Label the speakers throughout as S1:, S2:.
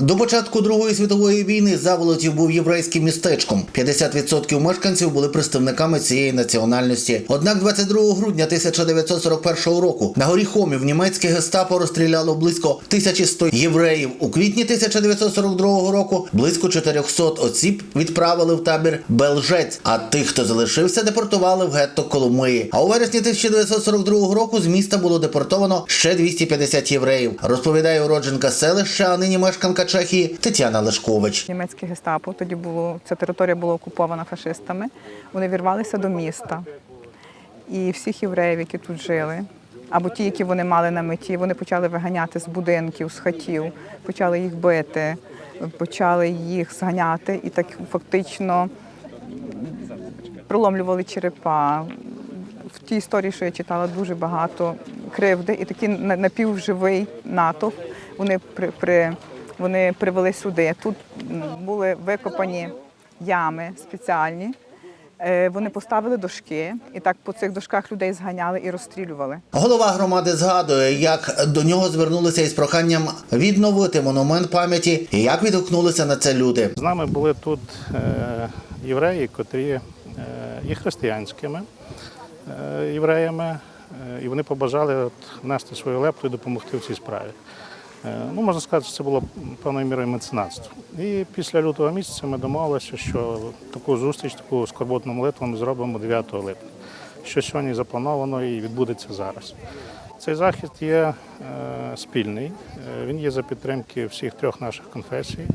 S1: До початку Другої світової війни Заволотів був єврейським містечком. 50% мешканців були представниками цієї національності. Однак 22 грудня 1941 року на горі Хомів німецьке гестапо розстріляло близько 1100 євреїв. У квітні 1942 року близько 400 осіб відправили в табір Белжець. А тих, хто залишився, депортували в гетто Коломиї. А у вересні 1942 року з міста було депортовано ще 250 євреїв. Розповідає уродженка селища, а нині мешканка Чехії Тетяна Лешкович.
S2: Німецьке гестапо тоді було ця територія була окупована фашистами. Вони вірвалися до міста. І всіх євреїв, які тут жили, або ті, які вони мали на меті, вони почали виганяти з будинків, з хатів, почали їх бити, почали їх зганяти і так фактично проломлювали черепа. В тій історії, що я читала, дуже багато кривди, і такий на- напівживий натовп вони при, при, вони привели сюди. Тут були викопані ями спеціальні. Е, Вони поставили дошки, і так по цих дошках людей зганяли і розстрілювали.
S1: Голова громади згадує, як до нього звернулися із проханням відновити монумент пам'яті і як відгукнулися на це люди.
S3: З нами були тут е, євреї, котрі є християнськими е, євреями, е, і вони побажали от, внести свою лепту і допомогти в цій справі. Е, ну, можна сказати, що це було певною мірою меценатство. І після лютого місяця ми домовилися, що таку зустріч, таку скорботну молитву ми зробимо 9 липня, що сьогодні заплановано і відбудеться зараз. Цей захід є е, спільний. Е, Він є за підтримки всіх трьох наших конфесій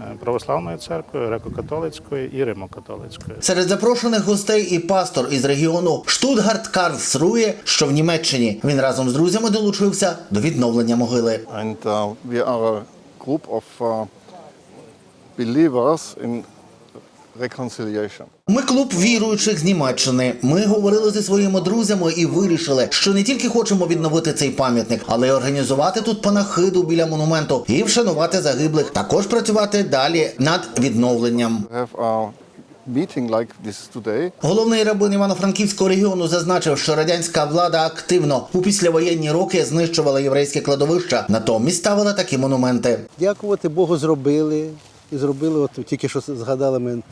S3: е, православної церкви, греко-католицькою і римо-католицької.
S1: Серед запрошених гостей і пастор із регіону Штутгарт Карлсрує, що в Німеччині. Він разом з друзями долучився до відновлення могили.
S4: And uh, we are a group of uh, believers in reconciliation.
S1: Ми клуб віруючих з Німеччини. Ми говорили зі своїми друзями і вирішили, що не тільки хочемо відновити цей пам'ятник, але й організувати тут панахиду біля монументу і вшанувати загиблих. Також працювати далі над відновленням.
S4: Meeting like this today.
S1: Головний рабин Івано-Франківського регіону зазначив, що радянська влада активно у післявоєнні роки знищувала єврейське кладовища, натомість ставила такі монументи.
S5: Дякувати Богу, зробили. І зробили, от тільки що згадали ми,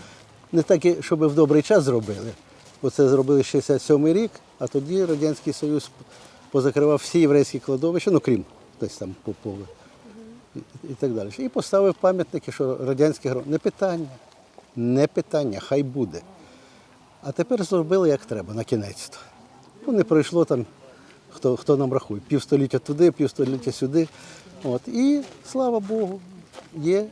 S5: не так, щоб в добрий час зробили. Бо це зробили 67-й рік, а тоді Радянський Союз позакривав всі єврейські кладовища, ну крім десь там Попова і, так далі. І поставив пам'ятники, що радянські гро... Не питання, не питання, хай буде. А тепер зробили як треба, на кінець. Ну, не пройшло там, хто, хто нам рахує, півстоліття туди, півстоліття сюди. От. І слава Богу, є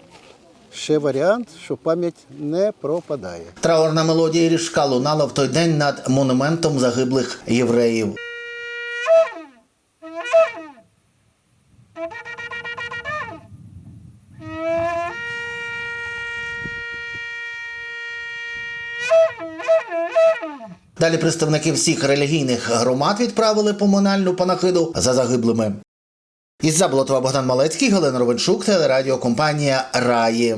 S5: ще варіант, що пам'ять не пропадає.
S1: Траурна мелодія ріжка лунала в той день над монументом загиблих євреїв. Далі представники всіх релігійних громад відправили поминальну панахиду за загиблими. Із Заболотова Богдан Малецький, Галина Ровенчук, телерадіокомпанія Раї.